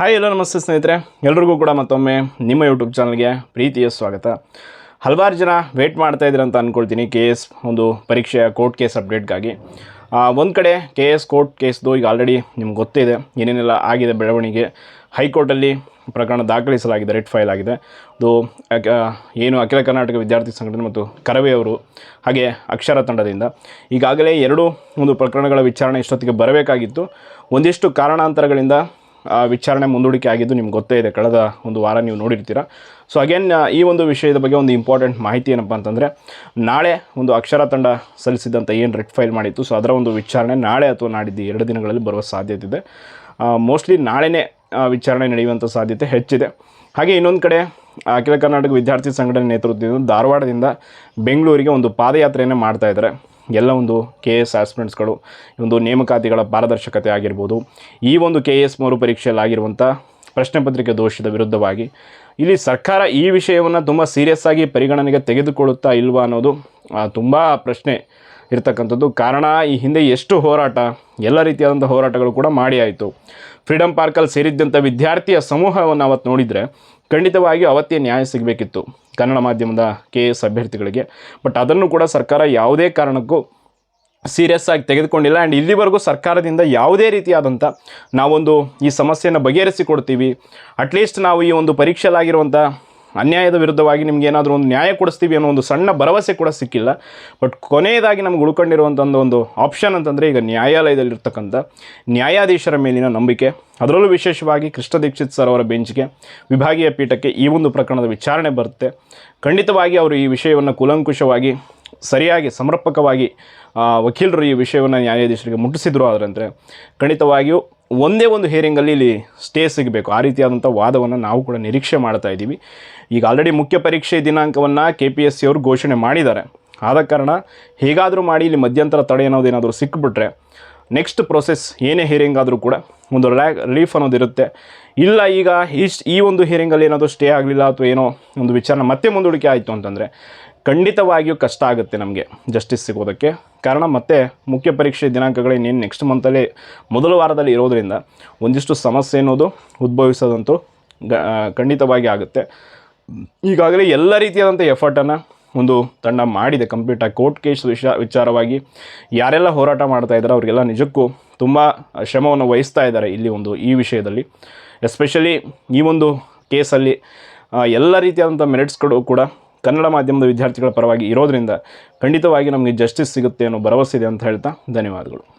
Hi ಎಲ್ಲ ನಮಸ್ತೆ ಸ್ನೇಹಿತರೆ. ಎಲ್ರಿಗೂ ಕೂಡ ಮತ್ತೊಮ್ಮೆ ನಿಮ್ಮ ಯೂಟ್ಯೂಬ್ ಚಾನಲ್ಗೆ ಪ್ರೀತಿಯ ಸ್ವಾಗತ. ಹಲವಾರು ಜನ ವೇಟ್ ಮಾಡ್ತಾ ಇದ್ದೀರ ಅಂತ ಅಂದ್ಕೊಳ್ತೀನಿ ಕೆ ಎಸ್ ಒಂದು ಪರೀಕ್ಷೆಯ ಕೋರ್ಟ್ ಕೇಸ್ ಅಪ್ಡೇಟ್ಗಾಗಿ ಒಂದು ಕಡೆ ಕೆ ಎಸ್ ಕೋರ್ಟ್ ಕೇಸ್ದು ಈಗ ಆಲ್ರೆಡಿ ನಿಮ್ಗೆ ಗೊತ್ತಿದೆ. ಏನೇನೆಲ್ಲ ಆಗಿದೆ ಬೆಳವಣಿಗೆ. ಹೈಕೋರ್ಟಲ್ಲಿ ಪ್ರಕರಣ ದಾಖಲಿಸಲಾಗಿದೆ ರೆಡ್ ಫೈಲ್ ಆಗಿದೆ. ಅದು ಏನು ಅಖಿಲ ಕರ್ನಾಟಕ ವಿದ್ಯಾರ್ಥಿ ಸಂಘಟನೆ ಮತ್ತು ಕರವೇ ಅವರು, ಹಾಗೆ ಅಕ್ಷರ ತಂಡದಿಂದ. ಈಗಾಗಲೇ ಎರಡು, ಒಂದು ಪ್ರಕರಣಗಳ ವಿಚಾರಣೆ ಇಷ್ಟೊತ್ತಿಗೆ ಬರಬೇಕಾಗಿತ್ತು. ಒಂದಿಷ್ಟು ಕಾರಣಾಂತರಗಳಿಂದ ವಿಚಾರಣೆ ಮುಂದೂಡಿಕೆ ಆಗಿದ್ದು ನಿಮ್ಗೆ ಗೊತ್ತೇ ಇದೆ. ಕಳೆದ ಒಂದು ವಾರ ನೀವು ನೋಡಿರ್ತೀರ. ಸೊ ಅಗೇನ್ ಈ ಒಂದು ವಿಷಯದ ಬಗ್ಗೆ ಒಂದು ಇಂಪಾರ್ಟೆಂಟ್ ಮಾಹಿತಿ ಏನಪ್ಪ ಅಂತಂದರೆ, ನಾಳೆ ಒಂದು ಅಕ್ಷರ ತಂಡ ಸಲ್ಲಿಸಿದಂಥ ಏನು ರೆಡ್ ಫೈಲ್ ಮಾಡಿತ್ತು ಸೊ ಅದರ ಒಂದು ವಿಚಾರಣೆ ನಾಳೆ ಅಥವಾ ನಾಡಿದ್ದು ಎರಡು ದಿನಗಳಲ್ಲಿ ಬರುವ ಸಾಧ್ಯತೆ ಇದೆ. ಮೋಸ್ಟ್ಲಿ ನಾಳೆನೇ ವಿಚಾರಣೆ ನಡೆಯುವಂಥ ಸಾಧ್ಯತೆ ಹೆಚ್ಚಿದೆ. ಹಾಗೆ ಇನ್ನೊಂದು ಕಡೆ, ಅಖಿಲ ಕರ್ನಾಟಕ ವಿದ್ಯಾರ್ಥಿ ಸಂಘಟನೆ ನೇತೃತ್ವದಿಂದ ಧಾರವಾಡದಿಂದ ಬೆಂಗಳೂರಿಗೆ ಒಂದು ಪಾದಯಾತ್ರೆಯನ್ನು ಮಾಡ್ತಾ ಇದ್ದಾರೆ. ಎಲ್ಲ ಒಂದು ಕೆ ಎಸ್ ಆಸ್ಪಿರೆಂಟ್ಸ್ಗಳು ಒಂದು ನೇಮಕಾತಿಗಳ ಪಾರದರ್ಶಕತೆ ಆಗಿರ್ಬೋದು. ಈ ಒಂದು ಕೆ ಎಸ್ ಮರು ಆಗಿರುವಂಥ ಪ್ರಶ್ನೆ ಪತ್ರಿಕೆ ದೋಷದ ವಿರುದ್ಧವಾಗಿ ಇಲ್ಲಿ ಸರ್ಕಾರ ಈ ವಿಷಯವನ್ನು ತುಂಬ ಸೀರಿಯಸ್ ಆಗಿ ಪರಿಗಣನೆಗೆ ತೆಗೆದುಕೊಳ್ಳುತ್ತಾ ಇಲ್ವಾ ಅನ್ನೋದು ತುಂಬ ಪ್ರಶ್ನೆ. ಇರ್ತಕ್ಕಂಥದ್ದು. ಕಾರಣ, ಈ ಹಿಂದೆ ಎಷ್ಟು ಹೋರಾಟ, ಎಲ್ಲ ರೀತಿಯಾದಂಥ ಹೋರಾಟಗಳು ಕೂಡ ಮಾಡಿ ಆಯಿತು. ಫ್ರೀಡಮ್ ಪಾರ್ಕಲ್ಲಿ ಸೇರಿದ್ದಂಥ ವಿದ್ಯಾರ್ಥಿಯ ಸಮೂಹವನ್ನು ಅವತ್ತು ನೋಡಿದರೆ ಖಂಡಿತವಾಗಿ ಅವತ್ತೇ ನ್ಯಾಯ ಸಿಗಬೇಕಿತ್ತು ಕನ್ನಡ ಮಾಧ್ಯಮದ ಕೆ ಎಸ್ ಅಭ್ಯರ್ಥಿಗಳಿಗೆ. ಬಟ್ ಅದನ್ನು ಕೂಡ ಸರ್ಕಾರ ಯಾವುದೇ ಕಾರಣಕ್ಕೂ ಸೀರಿಯಸ್ ಆಗಿ ತೆಗೆದುಕೊಂಡಿಲ್ಲ. ಆ್ಯಂಡ್ ಇಲ್ಲಿವರೆಗೂ ಸರ್ಕಾರದಿಂದ ಯಾವುದೇ ರೀತಿಯಾದಂಥ ನಾವೊಂದು ಈ ಸಮಸ್ಯೆಯನ್ನು ಬಗೆಹರಿಸಿಕೊಡ್ತೀವಿ. ಅಟ್ಲೀಸ್ಟ್ ನಾವು ಈ ಒಂದು ಪರೀಕ್ಷೆಲಾಗಿರುವಂಥ ಅನ್ಯಾಯದ ವಿರುದ್ಧವಾಗಿ ನಿಮ್ಗೆ ಏನಾದರೂ ಒಂದು ನ್ಯಾಯ ಕೊಡಿಸ್ತೀವಿ ಅನ್ನೋ ಒಂದು ಸಣ್ಣ ಭರವಸೆ ಕೂಡ ಸಿಕ್ಕಿಲ್ಲ. ಬಟ್ ಕೊನೆಯದಾಗಿ ನಮ್ಗೆ ಉಳ್ಕೊಂಡಿರುವಂಥ ಒಂದು ಆಪ್ಷನ್ ಅಂತಂದರೆ ಈಗ ನ್ಯಾಯಾಲಯದಲ್ಲಿರ್ತಕ್ಕಂಥ ನ್ಯಾಯಾಧೀಶರ ಮೇಲಿನ ನಂಬಿಕೆ, ಅದರಲ್ಲೂ ವಿಶೇಷವಾಗಿ ಕೃಷ್ಣ ದೀಕ್ಷಿತ್ ಸರ್ ಅವರ ಬೆಂಚ್ಗೆ ವಿಭಾಗೀಯ ಪೀಠಕ್ಕೆ ಈ ಒಂದು ಪ್ರಕರಣದ ವಿಚಾರಣೆ ಬರುತ್ತೆ. ಖಂಡಿತವಾಗಿ ಅವರು ಈ ವಿಷಯವನ್ನು ಕೂಲಂಕುಷವಾಗಿ, ಸರಿಯಾಗಿ, ಸಮರ್ಪಕವಾಗಿ ವಕೀಲರು ಈ ವಿಷಯವನ್ನು ನ್ಯಾಯಾಧೀಶರಿಗೆ ಮುಟ್ಟಿಸಿದ್ರು ಆದ್ರಂದರೆ ಖಂಡಿತವಾಗಿಯೂ ಒಂದೇ ಒಂದು ಹೇರಿಂಗಲ್ಲಿ ಇಲ್ಲಿ ಸ್ಟೇ ಸಿಗಬೇಕು. ಆ ರೀತಿಯಾದಂಥ ವಾದವನ್ನು ನಾವು ಕೂಡ ನಿರೀಕ್ಷೆ ಮಾಡ್ತಾ ಇದ್ದೀವಿ. ಈಗ ಆಲ್ರೆಡಿ ಮುಖ್ಯ ಪರೀಕ್ಷೆ ದಿನಾಂಕವನ್ನು ಕೆ ಪಿ ಎಸ್ ಸಿ ಅವರು ಘೋಷಣೆ ಮಾಡಿದ್ದಾರೆ. ಆದ ಕಾರಣ ಹೇಗಾದರೂ ಮಾಡಿ ಇಲ್ಲಿ ಮಧ್ಯಂತರ ತಡೆ ಅನ್ನೋದೇನಾದರೂ ಸಿಕ್ಬಿಟ್ರೆ ನೆಕ್ಸ್ಟ್ ಪ್ರೊಸೆಸ್ ಏನೇ ಹಿಯರಿಂಗ್ ಆದರೂ ಕೂಡ ಒಂದು ರ್ಯಾ ರಿಲೀಫ್ ಅನ್ನೋದು ಇರುತ್ತೆ. ಇಲ್ಲ ಈಗ ಇಷ್ಟು ಈ ಒಂದು ಹಿಯರಿಂಗಲ್ಲಿ ಏನಾದರೂ ಸ್ಟೇ ಆಗಲಿಲ್ಲ ಅಥವಾ ಏನೋ ಒಂದು ವಿಚಾರ ಮತ್ತೆ ಮುಂದೂಡಿಕೆ ಆಯಿತು ಅಂತಂದರೆ ಖಂಡಿತವಾಗಿಯೂ ಕಷ್ಟ ಆಗುತ್ತೆ ನಮಗೆ ಜಸ್ಟಿಸ್ ಸಿಗೋದಕ್ಕೆ. ಕಾರಣ ಮತ್ತೆ ಮುಖ್ಯ ಪರೀಕ್ಷೆ ದಿನಾಂಕಗಳು ಇನ್ನೇನು ನೆಕ್ಸ್ಟ್ ಮಂತಲ್ಲಿ ಮೊದಲ ವಾರದಲ್ಲಿ ಇರೋದರಿಂದ ಒಂದಿಷ್ಟು ಸಮಸ್ಯೆ ಅನ್ನೋದು ಉದ್ಭವಿಸೋದಂತೂ ಗ ಖಂಡಿತವಾಗಿ ಆಗುತ್ತೆ. ಈಗಾಗಲೇ ಎಲ್ಲ ರೀತಿಯಾದಂಥ ಎಫರ್ಟನ್ನು ಒಂದು ತಂಡ ಮಾಡಿದೆ ಕಂಪ್ಯೂಟರ್ ಕೋರ್ಟ್ ಕೇಸ್ ವಿಷ ವಿಚಾರವಾಗಿ ಯಾರೆಲ್ಲ ಹೋರಾಟ ಮಾಡ್ತಾ ಇದ್ದಾರೆ ಅವರಿಗೆಲ್ಲ ನಿಜಕ್ಕೂ ತುಂಬ ಶ್ರಮವನ್ನು ವಹಿಸ್ತಾ ಇದ್ದಾರೆ ಇಲ್ಲಿ ಒಂದು ಈ ವಿಷಯದಲ್ಲಿ. ಎಸ್ಪೆಷಲಿ ಈ ಒಂದು ಕೇಸಲ್ಲಿ ಎಲ್ಲ ರೀತಿಯಾದಂಥ ಮೆರಿಟ್ಸ್ಗಳು ಕೂಡ ಕನ್ನಡ ಮಾಧ್ಯಮದ ವಿದ್ಯಾರ್ಥಿಗಳ ಪರವಾಗಿ ಇರೋದರಿಂದ ಖಂಡಿತವಾಗಿ ನಮಗೆ ಜಸ್ಟಿಸ್ ಸಿಗುತ್ತೆ ಅನ್ನೋ ಭರವಸೆ ಇದೆ ಅಂತ ಹೇಳ್ತಾ ಧನ್ಯವಾದಗಳು.